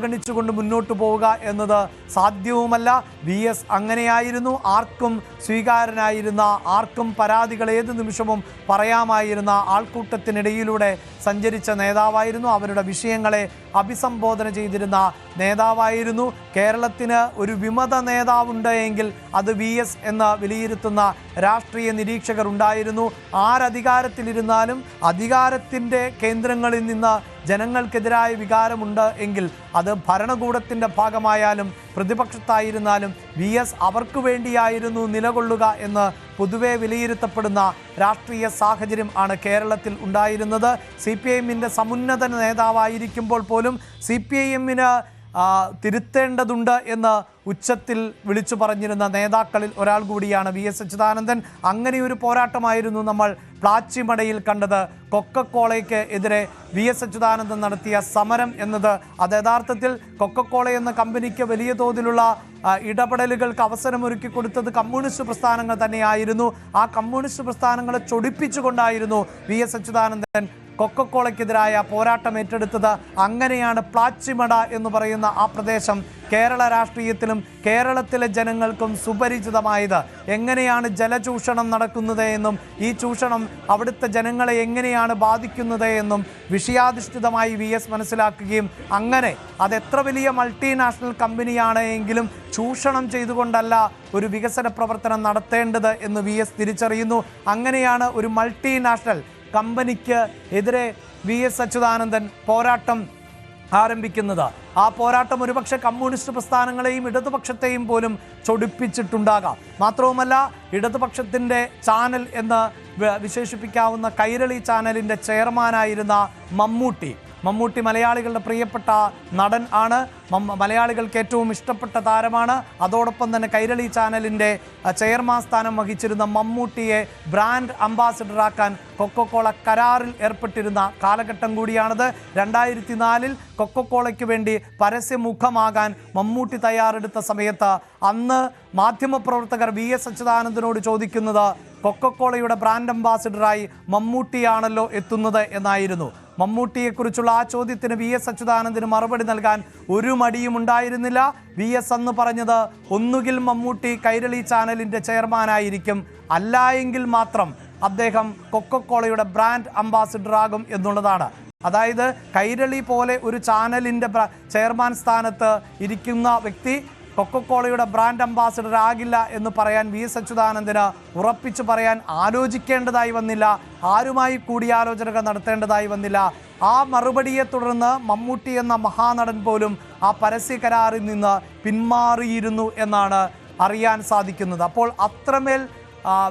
അവഗണിച്ചുകൊണ്ട് മുന്നോട്ട് പോവുക എന്നത് സാധ്യവുമല്ല. വി എസ് അങ്ങനെയായിരുന്നു. ആർക്കും സ്വീകാരനായിരുന്ന ആർക്കും പരാതികൾ ഏത് നിമിഷവും പറയാമായിരുന്ന ആൾക്കൂട്ടത്തിനിടയിലൂടെ സഞ്ചരിച്ച നേതാവായിരുന്നു. അവരുടെ വിഷയങ്ങളെ അഭിസംബോധന ചെയ്തിരുന്ന നേതാവായിരുന്നു. കേരളത്തിന് ഒരു വിമത നേതാവുണ്ട് എങ്കിൽ അത് വി എസ് എന്ന് വിലയിരുത്തുന്ന രാഷ്ട്രീയ നിരീക്ഷകർ ഉണ്ടായിരുന്നു ആരധികാരത്തിലിരുന്നാലും അധികാരത്തിന്റെ കേന്ദ്രങ്ങളിൽ നിന്ന് ജനങ്ങൾക്കെതിരായ വികാരമുണ്ട് എങ്കിൽ അത് ഭരണകൂടത്തിന്റെ ഭാഗമായാലും പ്രതിപക്ഷത്തായിരുന്നാലും വി എസ് അവർക്ക് വേണ്ടിയായിരുന്നു നിലകൊള്ളുക എന്ന് പൊതുവെ വിലയിരുത്തപ്പെടുന്ന രാഷ്ട്രീയ സാഹചര്യം ആണ് കേരളത്തിൽ ഉണ്ടായിരുന്നത്. സി പി എമ്മിന്റെ സമുന്നത നേതാവായിരിക്കുമ്പോൾ പോലും സി പി എമ്മിന് തിരുത്തേണ്ടതുണ്ട് എന്ന് ഉച്ചത്തിൽ വിളിച്ചു പറഞ്ഞിരുന്ന നേതാക്കളിൽ ഒരാൾ കൂടിയാണ് വി എസ് അച്യുതാനന്ദൻ. അങ്ങനെ ഒരു പോരാട്ടമായിരുന്നു നമ്മൾ പ്ലാച്ചിമടയിൽ കണ്ടത്. കൊക്കക്കോളയ്ക്ക് എതിരെ വി എസ് അച്യുതാനന്ദൻ നടത്തിയ സമരം എന്നത് അത് യഥാർത്ഥത്തിൽ കൊക്കക്കോള എന്ന കമ്പനിക്ക് വലിയ തോതിലുള്ള ഇടപെടലുകൾക്ക് അവസരമൊരുക്കി കൊടുത്തത് കമ്മ്യൂണിസ്റ്റ് പ്രസ്ഥാനങ്ങൾ തന്നെയായിരുന്നു. ആ കമ്മ്യൂണിസ്റ്റ് പ്രസ്ഥാനങ്ങളെ ചൊടിപ്പിച്ചുകൊണ്ടായിരുന്നു വി എസ് അച്യുതാനന്ദൻ കൊക്കക്കോളയ്ക്കെതിരായ പോരാട്ടം ഏറ്റെടുത്തത് അങ്ങനെയാണ് പ്ലാച്ചിമട എന്ന് പറയുന്ന ആ പ്രദേശം കേരള രാഷ്ട്രീയത്തിലും കേരളത്തിലെ ജനങ്ങൾക്കും സുപരിചിതമായത്. എങ്ങനെയാണ് ജലചൂഷണം നടക്കുന്നത് എന്നും ഈ ചൂഷണം അവിടുത്തെ ജനങ്ങളെ എങ്ങനെയാണ് ബാധിക്കുന്നത് എന്നും വിഷയാധിഷ്ഠിതമായി വി എസ് മനസ്സിലാക്കുകയും അങ്ങനെ അതെത്ര വലിയ മൾട്ടിനാഷണൽ കമ്പനിയാണ് എങ്കിലും ചൂഷണം ചെയ്തുകൊണ്ടല്ല ഒരു വികസന പ്രവർത്തനം നടത്തേണ്ടത് എന്ന് വി എസ് തിരിച്ചറിയുന്നു. അങ്ങനെയാണ് ഒരു മൾട്ടിനാഷണൽ കമ്പനിക്ക് എതിരെ വി എസ് അച്യുതാനന്ദൻ പോരാട്ടം ആരംഭിക്കുന്നത്. ആ പോരാട്ടം ഒരുപക്ഷെ കമ്മ്യൂണിസ്റ്റ് പ്രസ്ഥാനങ്ങളെയും ഇടതുപക്ഷത്തെയും പോലും ചൊടിപ്പിച്ചിട്ടുണ്ടാകാം. മാത്രവുമല്ല ഇടതുപക്ഷത്തിന്റെ ചാനൽ എന്ന് വിശേഷിപ്പിക്കാവുന്ന കൈരളി ചാനലിന്റെ ചെയർമാനായിരുന്ന മമ്മൂട്ടി. മമ്മൂട്ടി മലയാളികളുടെ പ്രിയപ്പെട്ട നടൻ ആണ്. മലയാളികൾക്ക് ഏറ്റവും ഇഷ്ടപ്പെട്ട താരമാണ്. അതോടൊപ്പം തന്നെ കൈരളി ചാനലിന്റെ ചെയർമാൻ സ്ഥാനം വഹിച്ചിരുന്ന മമ്മൂട്ടിയെ ബ്രാൻഡ് അംബാസിഡറാക്കാൻ കൊക്കക്കോള കരാറിൽ ഏർപ്പെട്ടിരുന്ന കാലഘട്ടം കൂടിയാണത്. രണ്ടായിരത്തി നാലിൽ കൊക്കക്കോളയ്ക്ക് വേണ്ടി പരസ്യമുഖമാകാൻ മമ്മൂട്ടി തയ്യാറെടുത്ത സമയത്ത് അന്ന് മാധ്യമപ്രവർത്തകർ വി എസ് അച്യുതാനന്ദനോട് ചോദിക്കുന്നത് കൊക്കക്കോളയുടെ ബ്രാൻഡ് അംബാസിഡറായി മമ്മൂട്ടിയാണല്ലോ എത്തുന്നത് എന്നായിരുന്നു. മമ്മൂട്ടിയെക്കുറിച്ചുള്ള ആ ചോദ്യത്തിന് വി എസ് അച്യുതാനന്ദന് മറുപടി നൽകാൻ ഒരു മടിയും ഉണ്ടായിരുന്നില്ല. വി എസ് അന്ന് പറഞ്ഞത് ഒന്നുകിൽ മമ്മൂട്ടി കൈരളി ചാനലിന്റെ ചെയർമാനായിരിക്കും അല്ല എങ്കിൽ മാത്രം അദ്ദേഹം കൊക്കക്കോളയുടെ ബ്രാൻഡ് അംബാസിഡർ ആകും എന്നുള്ളതാണ്. അതായത് കൈരളി പോലെ ഒരു ചാനലിന്റെ ചെയർമാൻ സ്ഥാനത്ത് ഇരിക്കുന്ന വ്യക്തി കൊക്കക്കോളയുടെ ബ്രാൻഡ് അംബാസിഡർ ആകില്ല എന്ന് പറയാൻ വി എസ് അച്യുതാനന്ദന് ഉറപ്പിച്ചു പറയാൻ ആലോചിക്കേണ്ടതായി വന്നില്ല. ആരുമായി കൂടിയാലോചനകൾ നടത്തേണ്ടതായി വന്നില്ല. ആ മറുപടിയെ തുടർന്ന് മമ്മൂട്ടി എന്ന മഹാനടൻ പോലും ആ പരസ്യ കരാറിൽ നിന്ന് പിന്മാറിയിരുന്നു എന്നാണ് അറിയാൻ സാധിക്കുന്നത്. അപ്പോൾ അത്രമേൽ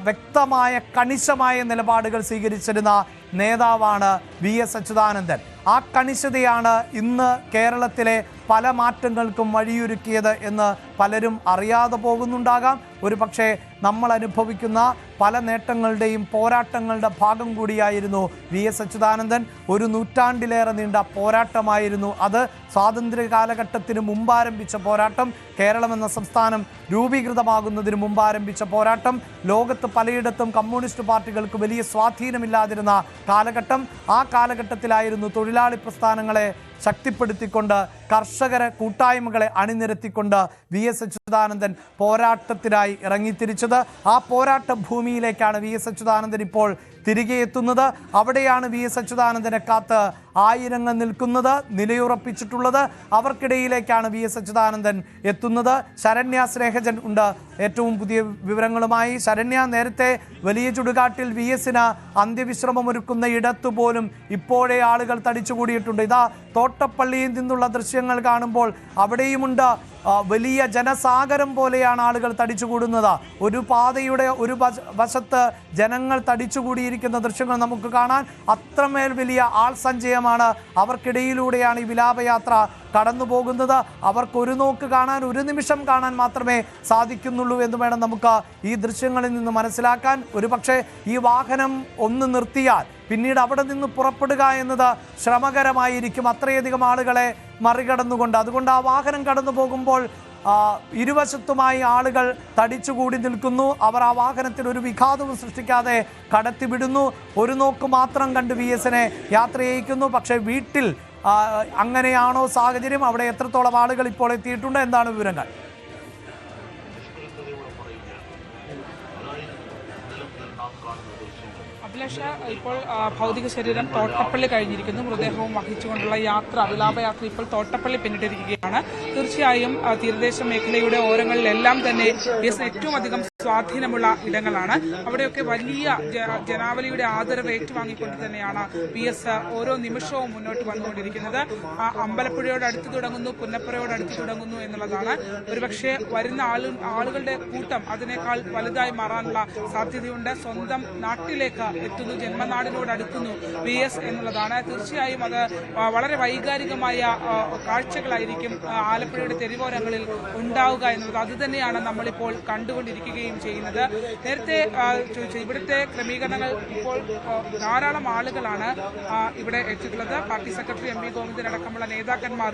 വ്യക്തമായ കണിശമായ നിലപാടുകൾ സ്വീകരിച്ചിരുന്ന നേതാവാണ് വി എസ് അച്യുതാനന്ദൻ ആ കണിശതയാണ് ഇന്ന് കേരളത്തിലെ പല മാറ്റങ്ങൾക്കും വഴിയൊരുക്കിയത് എന്ന് പലരും അറിയാതെ പോകുന്നുണ്ടാകാം. ഒരു പക്ഷേ നമ്മൾ അനുഭവിക്കുന്ന പല നേട്ടങ്ങളുടെയും പോരാട്ടങ്ങളുടെ ഭാഗം കൂടിയായിരുന്നു വി എസ് അച്യുതാനന്ദൻ. ഒരു നൂറ്റാണ്ടിലേറെ നീണ്ട പോരാട്ടമായിരുന്നു അത്. സ്വാതന്ത്ര്യ കാലഘട്ടത്തിന് മുമ്പ് ആരംഭിച്ച പോരാട്ടം. കേരളം എന്ന സംസ്ഥാനം രൂപീകൃതമാകുന്നതിന് മുമ്പ് ആരംഭിച്ച പോരാട്ടം. ലോകത്ത് പലയിടത്തും കമ്മ്യൂണിസ്റ്റ് പാർട്ടികൾക്ക് വലിയ സ്വാധീനമില്ലാതിരുന്ന കാലഘട്ടം. ആ കാലഘട്ടത്തിലായിരുന്നു തൊഴിലാളി പ്രസ്ഥാനങ്ങളെ ശക്തിപ്പെടുത്തിക്കൊണ്ട് കർഷകര കൂട്ടായ്മകളെ അണിനിരത്തിക്കൊണ്ട് വി എസ് അച്യുതാനന്ദൻ പോരാട്ടത്തിനായി ഇറങ്ങിത്തിരിച്ചത്. ആ പോരാട്ട ഭൂമിയിലേക്കാണ് വി എസ് അച്യുതാനന്ദൻ ഇപ്പോൾ തിരികെ എത്തുന്നത് അവിടെയാണ് വി എസ് അച്യുതാനന്ദനെ കാത്ത് ആയിരങ്ങൾ നിൽക്കുന്നത് നിലയുറപ്പിച്ചിട്ടുള്ളത്. അവർക്കിടയിലേക്കാണ് വി എസ് അച്യുതാനന്ദൻ എത്തുന്നത്. ശരണ്യ സ്നേഹജൻ ഉണ്ട്. ഏറ്റവും പുതിയ വിവരങ്ങളുമായി ശരണ്യ നേരത്തെ വലിയ ചുടുകാട്ടിൽ വി എസിന് അന്ത്യവിശ്രമമൊരുക്കുന്ന ഇടത്തു പോലും ഇപ്പോഴേ ആളുകൾ തടിച്ചുകൂടിയിട്ടുണ്ട്. ഇതാ തോട്ടപ്പള്ളിയിൽ നിന്നുള്ള ദൃശ്യങ്ങൾ കാണുമ്പോൾ അവിടെയുമുണ്ട്. വലിയ ജനസാഗരം പോലെയാണ് ആളുകൾ തടിച്ചുകൂടുന്നത്. ഒരു പാതയുടെ ഒരു വശത്ത് ജനങ്ങൾ തടിച്ചുകൂടിയിരിക്കുന്ന ദൃശ്യങ്ങൾ നമുക്ക് കാണാൻ അത്രമേൽ വലിയ ആൾ സഞ്ചയമാണ്. അവർക്കിടയിലൂടെയാണ് ഈ വിലാപയാത്ര കടന്നു പോകുന്നത് അവർക്ക് ഒരു നോക്ക് കാണാൻ ഒരു നിമിഷം കാണാൻ മാത്രമേ സാധിക്കുന്നുള്ളൂ എന്ന് വേണം നമുക്ക് ഈ ദൃശ്യങ്ങളിൽ നിന്ന് മനസ്സിലാക്കാൻ. ഒരു ഈ വാഹനം ഒന്ന് നിർത്തിയാൽ പിന്നീട് അവിടെ നിന്ന് പുറപ്പെടുക എന്നത് ശ്രമകരമായിരിക്കും. അത്രയധികം ആളുകളെ മറികടന്നുകൊണ്ട്. അതുകൊണ്ട് ആ വാഹനം കടന്നു പോകുമ്പോൾ ഇരുവശത്തുമായി ആളുകൾ തടിച്ചുകൂടി നിൽക്കുന്നു. അവർ ആ വാഹനത്തിൽ ഒരു വിഘാതവും സൃഷ്ടിക്കാതെ കടത്തിവിടുന്നു. ഒരു നോക്ക് മാത്രം കണ്ട് വി എസിനെ യാത്ര ചെയ്യിക്കുന്നു. പക്ഷേ വീട്ടിൽ അങ്ങനെയാണോ സാഹചര്യം? അവിടെ എത്രത്തോളം ആളുകൾ ഇപ്പോൾ എത്തിയിട്ടുണ്ട്? എന്താണ് വിവരങ്ങൾ? അഭിലാഷ ഇപ്പോൾ ഭൗതിക ശരീരം തോട്ടപ്പള്ളി കഴിഞ്ഞിരിക്കുന്നു. മൃതദേഹവും വഹിച്ചുകൊണ്ടുള്ള യാത്ര വിലാപയാത്ര ഇപ്പോൾ തോട്ടപ്പള്ളി പിന്നിട്ടിരിക്കുകയാണ്. തീർച്ചയായും തീരദേശ മേഖലയുടെ ഓരങ്ങളിലെല്ലാം തന്നെ ഏറ്റവും അധികം സ്വാധീനമുള്ള ഇടങ്ങളാണ്. അവിടെയൊക്കെ വലിയ ജനാവലിയുടെ ആദരവ് ഏറ്റുവാങ്ങിക്കൊണ്ട് തന്നെയാണ് പി എസ് ഓരോ നിമിഷവും മുന്നോട്ട് വന്നുകൊണ്ടിരിക്കുന്നത്. അമ്പലപ്പുഴയോട് അടുത്ത് തുടങ്ങുന്നു പുന്നപ്പുറയോട് അടുത്ത് തുടങ്ങുന്നു എന്നുള്ളതാണ്. ഒരുപക്ഷെ വരുന്ന ആളു ആളുകളുടെ കൂട്ടം അതിനേക്കാൾ വലുതായി മാറാനുള്ള സാധ്യതയുണ്ട്. സ്വന്തം നാട്ടിലേക്ക് എത്തുന്നു ജന്മനാടിനോട് അടുക്കുന്നു വി എസ് എന്നുള്ളതാണ്. തീർച്ചയായും അത് വളരെ വൈകാരികമായ കാഴ്ചകളായിരിക്കും ആലപ്പുഴയുടെ തെരുവോരങ്ങളിൽ ഉണ്ടാവുക എന്നുള്ളത്. അത് തന്നെയാണ് നമ്മളിപ്പോൾ കണ്ടുകൊണ്ടിരിക്കുകയും ചെയ്യുന്നത്. നേരത്തെ ഇവിടുത്തെ ക്രമീകരണങ്ങൾ ഇപ്പോൾ ധാരാളം ആളുകളാണ് ഇവിടെ എത്തിയിട്ടുള്ളത്. Party secretary M V Govindan അടക്കമുള്ള നേതാക്കന്മാർ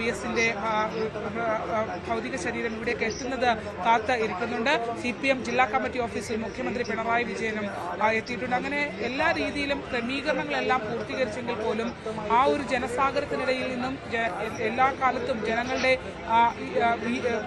വി എസിന്റെ ഭൗതിക ശരീരം ഇവിടേക്ക് എത്തുന്നത് കാത്ത് ഇരിക്കുന്നുണ്ട്. സി പി എം ജില്ലാ കമ്മിറ്റി ഓഫീസിൽ മുഖ്യമന്ത്രി പിണറായി വിജയനും എത്തിയിട്ടുണ്ട്. അങ്ങനെ എല്ലാ രീതിയിലും ക്രമീകരണങ്ങളെല്ലാം പൂർത്തീകരിച്ചെങ്കിൽ പോലും ആ ഒരു ജനസാഗരത്തിനിടയിൽ നിന്നും എല്ലാ കാലത്തും ജനങ്ങളുടെ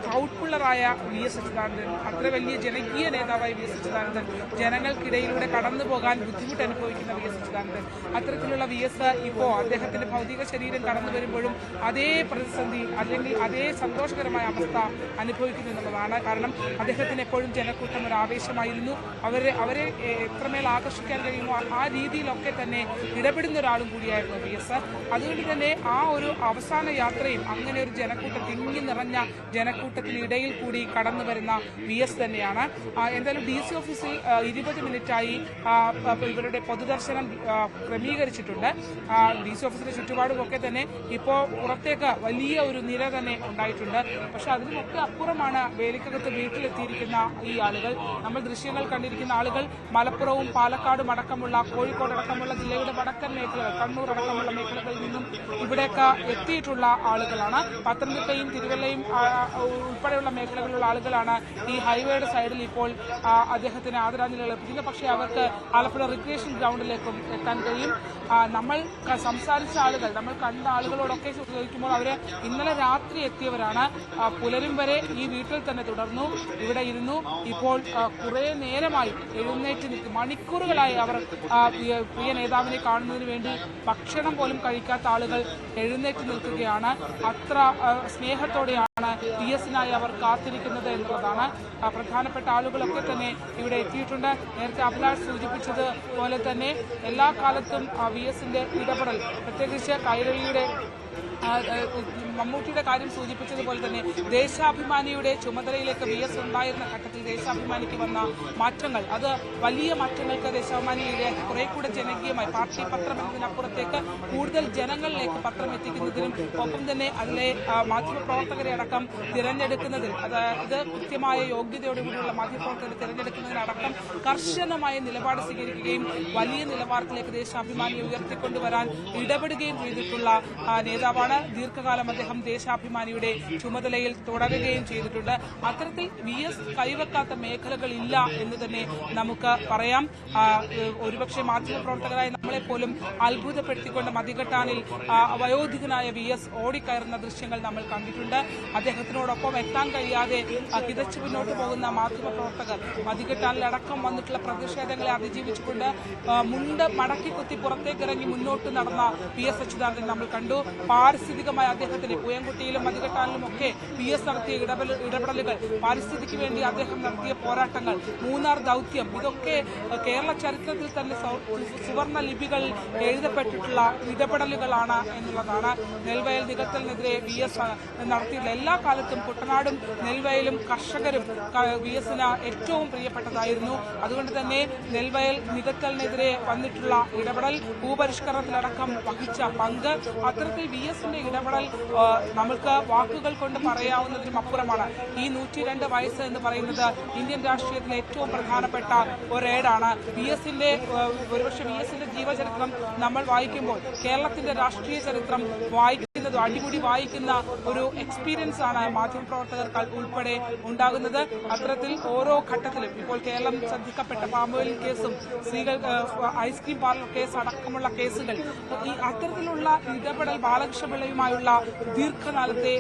പ്രൗഡ്ഫുള്ളറായ വി എസ് അച്യുതാനന്ദൻ അത്ര വലിയ ജനകീയ നേതാവായ വി എസ് അച്യുതാനന്ദൻ. ജനങ്ങൾക്കിടയിലൂടെ കടന്നു പോകാൻ ബുദ്ധിമുട്ട് അനുഭവിക്കുന്ന വി എസ് അച്യുതാനന്ദൻ. അത്തരത്തിലുള്ള വി എസ് ഇപ്പോൾ അദ്ദേഹത്തിന്റെ ഭൗതിക ശരീരം കടന്നു വരുമ്പോഴും അതേ പ്രതിസന്ധി അല്ലെങ്കിൽ അതേ സന്തോഷകരമായ അവസ്ഥ അനുഭവിക്കുന്നു എന്നുള്ളതാണ്. കാരണം അദ്ദേഹത്തിന് എപ്പോഴും ജനക്കൂട്ടം ഒരു ആവേശമായിരുന്നു. അവരെ അവരെ എത്രമേൽ ആകർഷിക്കാൻ കഴിയുമോ ആ- രീതിയിലൊക്കെ തന്നെ ഇടപെടുന്ന ഒരാളും കൂടിയായിരുന്നു വി എസ്. അതുകൊണ്ട് തന്നെ ആ ഒരു അവസാന യാത്രയും അങ്ങനെ ഒരു ജനക്കൂട്ടം തിങ്ങി നിറഞ്ഞ ജനക്കൂട്ടത്തിനിടയിൽ കൂടി കടന്നു വരുന്ന വി എസ് തന്നെയാണ്. ആ, എന്തായാലും ഡി സി ഓഫീസിൽ ഇരുപത് മിനിറ്റായി ഇവരുടെ പൊതുദർശനം ക്രമീകരിച്ചിട്ടുണ്ട്. ഡി സി ഓഫീസിന്റെ ചുറ്റുപാടുമൊക്കെ തന്നെ ഇപ്പോൾ പുറത്തേക്ക് വലിയ ഒരു നിര തന്നെ ഉണ്ടായിട്ടുണ്ട്. പക്ഷെ അതിനുമൊക്കെ അപ്പുറമാണ് വേലിക്കകത്ത് വീട്ടിലെത്തിയിരിക്കുന്ന ഈ ആളുകൾ. നമ്മൾ ദൃശ്യങ്ങൾ കണ്ടിരിക്കുന്ന ആളുകൾ മലപ്പുറവും പാലക്കാടും അടക്കമുള്ള കോഴിക്കോട് അടക്കമുള്ള ജില്ലയുടെ വടക്കൻ മേഖലകൾ കണ്ണൂർ അടക്കമുള്ള മേഖലകളിൽ നിന്നും ഇവിടേക്ക് എത്തിയിട്ടുള്ള ആളുകളാണ്. പത്തനംതിട്ടയും തിരുവല്ലയും ഉൾപ്പെടെയുള്ള മേഖലകളിലുള്ള ആളുകളാണ് ഈ ഹൈവേയുടെ സൈഡിൽ ഇപ്പോൾ അദ്ദേഹത്തിന് ആദരാഞ്ജലികൾ അർപ്പിക്കുന്നത് പക്ഷേ അവർക്ക് ആലപ്പുഴ റിക്രിയേഷൻ ഗ്രൗണ്ടിലേക്കും എത്താൻ കഴിയും. നമ്മൾ സംസാരിച്ച ആളുകൾ നമ്മൾ കണ്ട ആളുകളോടൊക്കെ ചോദിക്കുമ്പോൾ അവർ ഇന്നലെ രാത്രി എത്തിയവരാണ്. പുലരും വരെ ഈ വീട്ടിൽ തന്നെ തുടർന്നു ഇവിടെ ഇരുന്നു. ഇപ്പോൾ കുറെ നേരമായി എഴുന്നേറ്റ് നിൽക്കും മണിക്കൂറുകളായി അവർ പ്രിയ നേതാവിനെ കാണുന്നതിന് വേണ്ടി ഭക്ഷണം പോലും കഴിക്കാത്ത ആളുകൾ എഴുന്നേറ്റ് നിൽക്കുകയാണ്. അത്ര ആ, സ്നേഹത്തോടെയാണ് ടി എസിനായി അവർ കാത്തിരിക്കുന്നത് എന്നുള്ളതാണ്. പ്രധാനപ്പെട്ട ആളുകളൊക്കെ തന്നെ ഇവിടെ എത്തിയിട്ടുണ്ട്. നേരത്തെ അഭിലാഷ് സൂചിപ്പിച്ചത് പോലെ തന്നെ എല്ലാ കാലത്തും വി എസിന്റെ ഇടപെടൽ പ്രത്യേകിച്ച് കൈരളിയുടെ മമ്മൂട്ടിയുടെ കാര്യം സൂചിപ്പിച്ചതുപോലെ തന്നെ ദേശാഭിമാനിയുടെ ചുമതലയിലേക്ക് വി എസ് ഉണ്ടായിരുന്ന ഘട്ടത്തിൽ ദേശാഭിമാനിക്ക് വന്ന മാറ്റങ്ങൾ അത് വലിയ മാറ്റങ്ങൾക്ക് ദേശാഭിമാനി ഇടയാക്കി കുറെ കൂടെ ജനകീയമായി പാർട്ടി പത്രം എന്നതിനപ്പുറത്തേക്ക് കൂടുതൽ ജനങ്ങളിലേക്ക് പത്രം എത്തിക്കുന്നതിനും ഒപ്പം തന്നെ അതിലെ മാധ്യമപ്രവർത്തകരെ അടക്കം തിരഞ്ഞെടുക്കുന്നതിൽ അതായത് കൃത്യമായ യോഗ്യതയോടുകൂടിയുള്ള മാധ്യമപ്രവർത്തകരെ തിരഞ്ഞെടുക്കുന്നതിനടക്കം കർശനമായ നിലപാട് സ്വീകരിക്കുകയും വലിയ നിലവാരത്തിലേക്ക് ദേശാഭിമാനിയെ ഉയർത്തിക്കൊണ്ടുവരാൻ ഇടപെടുകയും ചെയ്തിട്ടുള്ള ആ, നേതാവാണ്. ദീർഘകാലം അദ്ദേഹം ദേശാഭിമാനിയുടെ ചുമതലയിൽ തുടരുകയും ചെയ്തിട്ടുണ്ട്. അത്തരത്തിൽ വി എസ് കൈവെക്കാത്ത മേഖലകളില്ല എന്ന് തന്നെ നമുക്ക് പറയാം. ഒരുപക്ഷെ മാധ്യമപ്രവർത്തകരായ നമ്മളെപ്പോലും അത്ഭുതപ്പെടുത്തിക്കൊണ്ട് മതികെട്ടാനിൽ വയോധികനായ വി എസ് ഓടിക്കയറുന്ന ദൃശ്യങ്ങൾ നമ്മൾ കണ്ടിട്ടുണ്ട്. അദ്ദേഹത്തിനോടൊപ്പം എത്താൻ കഴിയാതെ കിതച്ചു മുന്നോട്ട് പോകുന്ന മാധ്യമപ്രവർത്തകർ മതികെട്ടാനിലടക്കം വന്നിട്ടുള്ള പ്രതിഷേധങ്ങളെ അതിജീവിച്ചുകൊണ്ട് മുണ്ട് മടക്കി കുത്തി പുറത്തേക്കിറങ്ങി മുന്നോട്ട് നടന്ന പി എസ് അച്യുതാനന്ദൻ നമ്മൾ കണ്ടു. പാരിസ്ഥിതികമായ അദ്ദേഹത്തിന് പൂയംകുട്ടിയിലും മതികെട്ടാനിലും ഒക്കെ പി എസ് നടത്തിയ ഇടപെടലുകൾ. പാരിസ്ഥിതിക്ക് വേണ്ടി അദ്ദേഹം നടത്തിയ പോരാട്ടങ്ങൾ മൂന്നാർ ദൗത്യം ഇതൊക്കെ കേരള ചരിത്രത്തിൽ തന്നെ സുവർണ ലിപികൾ എഴുതപ്പെട്ടിട്ടുള്ള ഇടപെടലുകളാണ് എന്നുള്ളതാണ് നെൽവയൽ നികത്തലിനെതിരെ വി എസ് നടത്തിയിട്ടുള്ള എല്ലാ കാലത്തും കുട്ടനാടും നെൽവയലും കർഷകരും വി എസിന് ഏറ്റവും പ്രിയപ്പെട്ടതായിരുന്നു. അതുകൊണ്ട് തന്നെ നെൽവയൽ നികത്തലിനെതിരെ വന്നിട്ടുള്ള ഇടപെടൽ ഭൂപരിഷ്കരണത്തിലടക്കം വഹിച്ച പങ്ക് അത്തരത്തിൽ വി എസിന്റെ ഇടപെടൽ നമുക്ക് വാക്കുകൾ കൊണ്ട് പറയാവുന്നതിനും അപ്പുറമാണ്. ഈ നൂറ്റി രണ്ട് വയസ്സ് എന്ന് പറയുന്നത് ഇന്ത്യൻ രാഷ്ട്രീയത്തിലെ ഏറ്റവും പ്രധാനപ്പെട്ട ഒരേടാണ്. വി എസിന്റെ ഒരുപക്ഷെ വി എസിന്റെ ജീവചരിത്രം നമ്മൾ വായിക്കുമ്പോൾ കേരളത്തിന്റെ രാഷ്ട്രീയ ചരിത്രം വായിക്കുന്നത് വായിക്കുന്നതും അടിമുടി വായിക്കുന്ന ഒരു എക്സ്പീരിയൻസ് ആണ് മാധ്യമപ്രവർത്തകർക്ക് ഉൾപ്പെടെ ഉണ്ടാകുന്നത്. അത്തരത്തിൽ ഓരോ ഘട്ടത്തിലും ഇപ്പോൾ കേരളം ശ്രദ്ധിക്കപ്പെട്ട പാമ്പോയിൽ കേസും സ്ത്രീകൾ ഐസ്ക്രീം പാർലർ കേസ് അടക്കമുള്ള കേസുകൾ ഈ അത്തരത്തിലുള്ള ഇടപെടൽ ബാലകൃഷ്ണപിള്ളയുമായുള്ള ദീർഘകാലത്തെ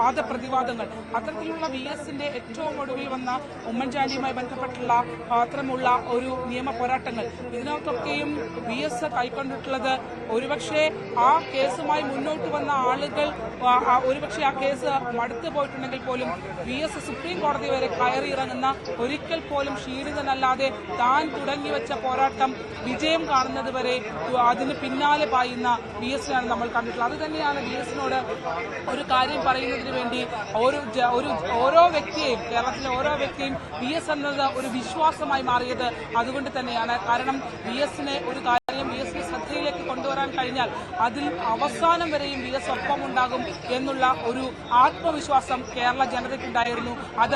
വാദപ്രതിവാദങ്ങൾ അത്തരത്തിലുള്ള വി എസിന്റെ ഏറ്റവും ഒടുവിൽ വന്ന ഉമ്മൻചാണ്ടിയുമായി ബന്ധപ്പെട്ടുള്ള അത്തരമുള്ള ഒരു നിയമ പോരാട്ടങ്ങൾ ഇതിനകത്തൊക്കെയും വി എസ് കൈക്കൊണ്ടിട്ടുള്ളത് ഒരുപക്ഷെ ആ കേസുമായി മുന്നോട്ട് വന്ന ആളുകൾ ആ, ആ, ഒരുപക്ഷെ ആ കേസ് മടുത്തു പോയിട്ടുണ്ടെങ്കിൽ പോലും വി എസ് സുപ്രീം കോടതി വരെ കയറിയിറങ്ങുന്ന ഒരിക്കൽ പോലും ക്ഷീണിതനല്ലാതെ താൻ തുടങ്ങി വെച്ച പോരാട്ടം വിജയം കാണുന്നത് വരെ അതിന് പിന്നാലെ പായുന്ന വി എസിനാണ് നമ്മൾ കണ്ടിട്ടുള്ളത്. അത് തന്നെയാണ് വി എസിനോട് ഒരു കാര്യം പറയുന്നതിന് വേണ്ടി ഒരു ഒരു ഓരോ വ്യക്തിയെയും കേരളത്തിലെ ഓരോ വ്യക്തിയും വി എസ് എന്നത് ഒരു വിശ്വാസമായി മാറിയത് അതുകൊണ്ട് തന്നെയാണ്. കാരണം വി എസിനെ ഒരു കാര്യം വി എസിനെ ശ്രദ്ധയിലേക്ക് കൊണ്ടുവരാൻ കഴിഞ്ഞാൽ അതിൽ അവസാനം വരെയും വി ഉണ്ടാകും എന്നുള്ള ഒരു ആത്മവിശ്വാസം കേരള ജനതയ്ക്കുണ്ടായിരുന്നു. അത്